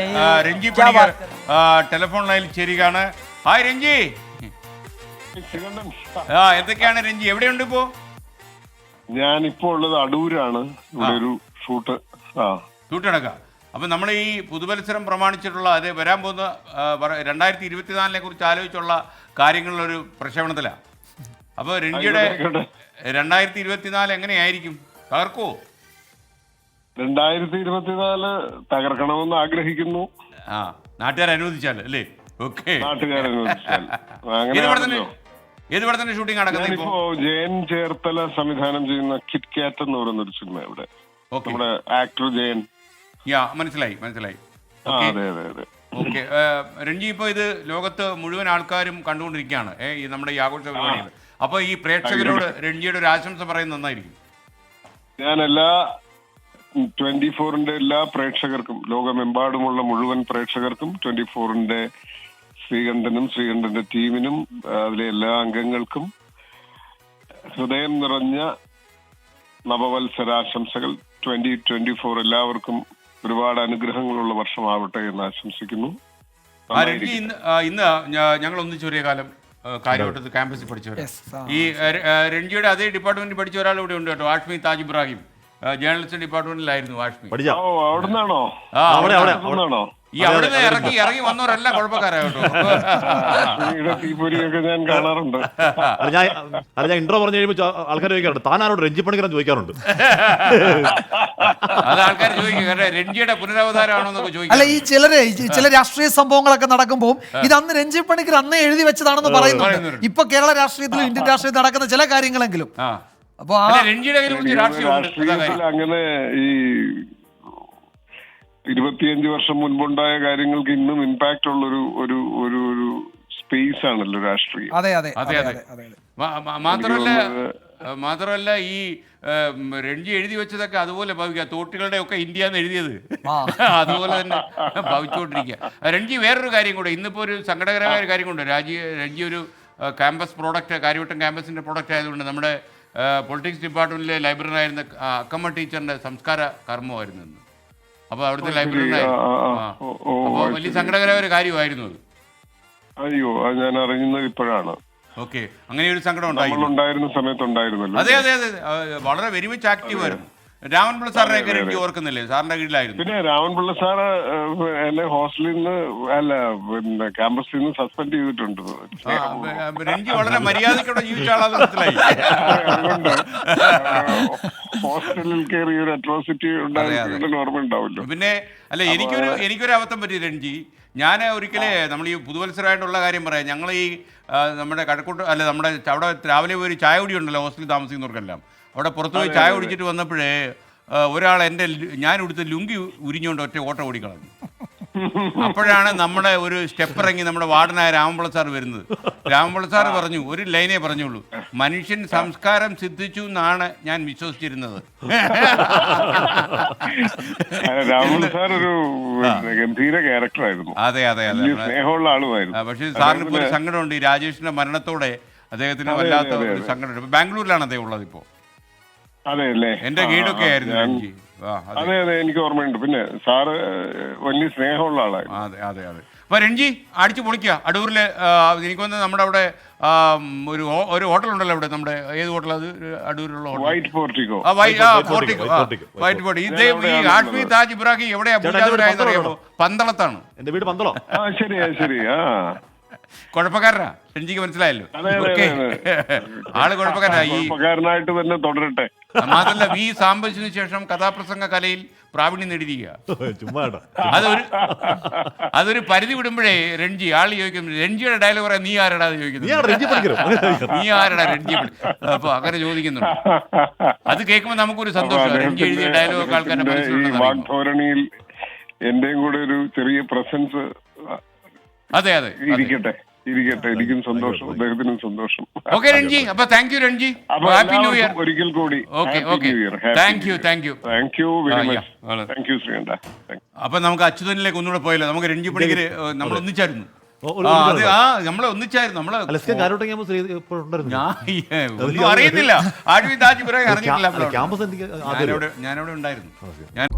ആ, രഞ്ജി പണിക്കർ ആ, ടെലിഫോൺ ലൈനിൽ ചേരുകയാണ്. ഹായ് രഞ്ജി. ആ എന്തൊക്കെയാണ് രഞ്ജി? എവിടെയുണ്ട് ഇപ്പോ? ഞാൻ ഞാനിപ്പോ ഉള്ളത് അടൂരാണ്. ഇവിടെ ഒരു ഷൂട്ട് ആ. തൂട്ടടക്ക അപ്പൊ നമ്മൾ ഈ പുതുവത്സരം പ്രമാണിച്ചിട്ടുള്ള അത് വരാൻ പോകുന്ന ആ, പറ- രണ്ടായിരത്തി ഇരുപത്തിനാലിനെ കുറിച്ച് ആലോചിച്ചുള്ള കാര്യങ്ങളിലൊരു പ്രക്ഷേപണത്തിലാണ് അപ്പോൾ രഞ്ജിയുടെ ആയിക്കോട്ടെ, രണ്ടായിരത്തി ഇരുപത്തിനാല് എങ്ങനെയായിരിക്കും? തകർക്കോ രണ്ടായിരത്തി ഇരുപത്തിനാല് തകർക്കണമെന്ന് ആഗ്രഹിക്കുന്നു. ആ നാട്ടുകാർ അനുവദിച്ചാൽ അല്ലേ? ഓക്കെ. ഏത് പടത്തിന്റെ ഷൂട്ടിംഗ് നടക്കുന്നത് ഇപ്പോ? ജയൻ ചേർത്തല സംവിധാനം ചെയ്യുന്ന കിറ്റ് കാറ്റ് എന്ന് പറയുന്ന ഒരു സിനിമ ഇവിടെ നമ്മുടെ ആക്ടർ ജയൻ. യാ മനസ്സിലായി മനസ്സിലായി. അതെ അതെ അതെ. ഓക്കെ രഞ്ജി ഇപ്പോൾ ഇത് ലോകത്ത് മുഴുവൻ ആൾക്കാരും കണ്ടുകൊണ്ടിരിക്കുകയാണ്. ഈ നമ്മുടെ ഈ ആഘോഷ പരിപാടികൾ അപ്പോൾ ഈ പ്രേക്ഷകരോട് രഞ്ജിയുടെ ഒരു ആശംസ പറയുന്നത് നന്നായിരിക്കും. ഞാൻ എല്ലാ ട്വന്റി ഫോറിന്റെ എല്ലാ പ്രേക്ഷകർക്കും ലോകമെമ്പാടുമുള്ള മുഴുവൻ പ്രേക്ഷകർക്കും ട്വന്റി ഫോറിന്റെ ശ്രീകണ്ഠനും ശ്രീകണ്ഠന്റെ ടീമിനും അതിലെ എല്ലാ അംഗങ്ങൾക്കും ഹൃദയം നിറഞ്ഞ നവവത്സരാശംസകൾ. ട്വന്റി ട്വന്റി ഫോർ എല്ലാവർക്കും ഒരുപാട് അനുഗ്രഹങ്ങളുള്ള വർഷമാവട്ടെ എന്ന് ആശംസിക്കുന്നു. ഇന്ന് ഇന്ന് ഞങ്ങൾ ഒന്നിച്ചൊരേ കാലം കാര്യവട്ടത്ത് ക്യാമ്പസിൽ പഠിച്ചവരാണ്. ഈ രഞ്ജിയുടെ അതേ ഡിപ്പാർട്ട്മെന്റിൽ പഠിച്ച ഒരാൾ ഇവിടെ ഉണ്ട് കേട്ടോ ആഷ്മി താജ് ഇബ്രാഹിം. ജേർണലിസ്റ്റ് ഡിപ്പാർട്ട്മെന്റിലായിരുന്നു വാഷ്മി. പഠിച്ച? ഓ അവിടുന്നാണോ? ആ അവിടെ അവിടെ. അവിടുന്നാണോ? ഈ അവിടുന്ന് ഇറങ്ങി ഇറങ്ങി വന്നവരല്ല കുഴപ്പക്കാരായിട്ടോ തീപ്പൊരിയൊക്കെ ഞാൻ കാണാറുണ്ട്. ഞാൻ ഞാൻ ഇൻട്രോ പറഞ്ഞു കഴിയുമ്പോൾ ആൾക്കാർ ചോദിക്കാറുണ്ട് താനാരോട് രഞ്ജി പണിക്കരം ചോദിക്കാറുണ്ട്? അത് ആൾക്കാർ ചോദിക്കും രഞ്ജിയുടെ പുനരവതാരമാണോ എന്നൊക്കെ അല്ല ചോദിക്കും ഈ ചിലര് ഈ ചില രാഷ്ട്രീയ സംഭവങ്ങളൊക്കെ നടക്കുമ്പോൾ ഇത് അന്ന് രഞ്ജി പണിക്കർ അന്നേ എഴുതി വെച്ചതാണെന്ന് പറയുന്നു പറയുന്നുണ്ട്. ഇപ്പൊ കേരള രാഷ്ട്രീയത്തിലും ഇന്ത്യൻ രാഷ്ട്രീയത്തിൽ നടക്കുന്ന ചില കാര്യങ്ങളെങ്കിലും ആ. അപ്പൊ ആ രഞ്ജിയുടെ രാഷ്ട്രീയത്തിൽ അങ്ങനെ ഈ ഇരുപത്തിയഞ്ച് വർഷം മുൻപുണ്ടായ കാര്യങ്ങൾക്ക് ഇന്നും ഇമ്പാക്ട് ഉള്ളൊരു ഒരു ഒരു ഒരു സ്പേസ് ആണല്ലോ രാഷ്ട്രീയം. അതെ അതെ. അതെ, അതെ മാത്രമല്ല മാത്രമല്ല ഈ രഞ്ജി എഴുതി വെച്ചതൊക്കെ അതുപോലെ ഭവിക്കുക. തോട്ടികളുടെ ഒക്കെ ഇന്ത്യ എന്ന് എഴുതിയത്. ആ. അതുപോലെ തന്നെ ഭവിച്ചുകൊണ്ടിരിക്കുക രഞ്ജി വേറൊരു കാര്യം കൂടെ. ഇന്നിപ്പോൾ ഒരു സങ്കടകരമായ ഒരു കാര്യം കൊണ്ട് രാജി രഞ്ജി ഒരു ക്യാമ്പസ് പ്രോഡക്റ്റ് കാര്യവട്ടം ക്യാമ്പസിന്റെ പ്രോഡക്റ്റ് ആയതുകൊണ്ട് നമ്മുടെ പൊളിറ്റിക്സ് ഡിപ്പാർട്ട്മെന്റിലെ ലൈബ്രറി ആയിരുന്ന ആ, അക്കമ്മ ടീച്ചറിന്റെ സംസ്കാര കർമ്മമായിരുന്നു ഇന്ന്. അപ്പോൾ അവിടുത്തെ ലൈബ്രറി അപ്പോൾ വലിയ. സങ്കടകരമായ ഒരു കാര്യമായിരുന്നു അത്. അയ്യോ അത് ഞാൻ അറിയുന്നത് ഇപ്പോഴാണ്. ഓക്കെ. അങ്ങനെ ഒരു സങ്കടം ഉണ്ടായിരുന്നു സമയത്ത് ഉണ്ടായിരുന്നല്ലോ അതെ അതെ അതെ വളരെ വെരി മച്ച് ആക്റ്റീവ് ആയിരുന്നു. രാമൻപിള്ള സാറിനെ എനിക്ക് ഓർക്കുന്നില്ലേ? സാറിന്റെ കീഴിലായിരുന്നു. പിന്നെ രാമൻപിള്ള സാറ് എന്നെ ഹോസ്റ്റലിൽ നിന്ന് അല്ല പിന്നെ ക്യാമ്പസിൽ നിന്ന് സസ്പെൻഡ് ചെയ്തിട്ടുണ്ട്. എനിക്ക് വളരെ മര്യാദയ്ക്കൂടെ ജീവിച്ച ആളാണ് മനസ്സിലായി. ഹോസ്റ്റലിൽ കയറി ഒരു അട്രോസിറ്റി ഉണ്ടായിരുന്ന ഓർമ്മ ഉണ്ടാവില്ല. പിന്നെ അല്ല എനിക്കൊരു എനിക്കൊരു അബദ്ധം പറ്റി രഞ്ജി. ഞാൻ ഒരിക്കലേ നമ്മൾ ഈ പുതുവത്സരമായിട്ടുള്ള കാര്യം പറയാം. ഞങ്ങൾ ഈ നമ്മുടെ കഴക്കൂട്ട് അല്ല നമ്മുടെ അവിടെ രാവിലെ പോയി ഒരു ചായ കുടി ഉണ്ടല്ലോ ഹോസ്റ്റലിൽ താമസിക്കുന്നവർക്കെല്ലാം. അവിടെ പുറത്ത് പോയി ചായ കുടിച്ചിട്ട് വന്നപ്പോഴേ ഒരാൾ എന്റെ ഞാൻ എടുത്ത ലുങ്കി ഉരിഞ്ഞുകൊണ്ട് ഒറ്റ ഓട്ടം ഓടിക്കളഞ്ഞു. അപ്പോഴാണ് നമ്മുടെ ഒരു സ്റ്റെപ്പ് ഇറങ്ങി നമ്മുടെ വാർഡനായ രാമപിള്ള സാർ വരുന്നത്. രാമപിള്ള സാർ പറഞ്ഞു ഒരു ലൈനേ പറഞ്ഞുള്ളൂ. മനുഷ്യൻ സംസ്കാരം സിദ്ധിച്ചു എന്നാണ് ഞാൻ വിശ്വസിച്ചിരുന്നത്. സാർ ഒരു പിന്നെ, ഗംഭീര ക്യാരക്ടറായിരുന്നു അതെ അതെ അതെ. സ്നേഹമുള്ള ആളുമായിരുന്നു. പക്ഷേ സാറിന് ഇപ്പോൾ ഒരു സങ്കടമുണ്ട്. ഈ രാജേഷിന്റെ മരണത്തോടെ അദ്ദേഹത്തിന് വല്ലാത്ത ഒരു. സങ്കടമുണ്ട് ബാംഗ്ലൂരിലാണ് അദ്ദേഹം ഉള്ളത് ഇപ്പോൾ അതെ അല്ലേ എന്റെ ഗൈഡൊക്കെ ആയിരുന്നു ആ അതെ അതെ. അതെ എനിക്ക് ഓർമ്മയുണ്ട്. പിന്നെ സാറ് വലിയ സ്നേഹമുള്ള ആളായിരുന്നു. അതെ അതെ അതെ. അപ്പൊ രഞ്ജി അടിച്ചു പൊളിക്കുക. അടൂരിലെ ആ, എനിക്ക് തോന്നുന്നു നമ്മുടെ അവിടെ ആ, ഒരു ഹോ- ഒരു ഹോട്ടൽ ഉണ്ടല്ലോ അവിടെ നമ്മുടെ ഏത് ഹോട്ടൽ അത്? അടൂരിലുള്ള ഹോട്ടൽ. White portico? ആ വൈ ആ വൈറ്റ് പോർട്ടിക്കോ പോർട്ടിക്കോ, ആ, വൈറ്റ് പോർട്ടിക്കോ, വൈറ്റ് പോർട്ടി ഇത് ഈ അവിടെയാണ്. താജ് ഇബ്രാഹിം എവിടെയാ ചേട്ടാ, അറിയാമോ പന്തളത്താണ് എന്റെ വീട് പന്തളോ. ആ ശരി ആ, ശരി ആ. കുഴപ്പക്കാരനാ? രഞ്ജിക്ക് മനസ്സിലായല്ലോ. ഓക്കെ. ആൾ കുഴപ്പക്കാരനാ. ഈ കുഴപ്പക്കാരനായിട്ട് തന്നെ തുടരട്ടെ. മാത്രമല്ല വി സാമ്പത്തിനു ശേഷം കഥാപ്രസംഗ കലയിൽ പ്രാവീണ്യം നേടിയിരിക്കുക അതൊരു അതൊരു പരിധി വിടുമ്പോഴേ രഞ്ജി ആൾ ചോദിക്കും രഞ്ജിയുടെ ഡയലോഗ് പറയാൻ നീ ആരടാ? നീ ചോദിക്കുന്നു. നീ ആരടാ? രഞ്ജി അപ്പൊ അങ്ങനെ ചോദിക്കുന്നുണ്ട്. അത് കേൾക്കുമ്പോൾ നമുക്കൊരു ഒരു സന്തോഷം രഞ്ജി എഴുതിയ ഡയലോഗ് ആൾക്കാരുടെ അദ്ദേഹത്തിന്റെ ഈ മനസ്സിലുണ്ടെന്ന് അറിയുമ്പോൾ. വാഗ്ധോരണിയിൽ എന്റെയും കൂടെ ഒരു ചെറിയ പ്രസൻസ് അതെ അതെ ഇരിക്കട്ടെ ഇരിക്കട്ടെ. എനിക്കും സന്തോഷം. അദ്ദേഹത്തിനും സന്തോഷം. ഓക്കെ രഞ്ജി. അപ്പൊ thank you Ranji. Happy new year ഒരിക്കൽ കൂടി. Okay okay. Thank you thank you thank you very much. Thank you Sreekanta. അപ്പൊ നമുക്ക് അച്യുതനിലേക്ക് ഒന്നുകൂടെ പോയല്ലോ നമുക്ക് രഞ്ജി പണിക്കര് നമ്മൾ ഒന്നിച്ചായിരുന്നു. നമ്മളെ ഒന്നിച്ചായിരുന്നു. നമ്മളെ ഞാൻ അറിയത്തില്ല ഇബ്രാഹിം അറിഞ്ഞിട്ടില്ല ഞാനവിടെ ഉണ്ടായിരുന്നു. ഞാൻ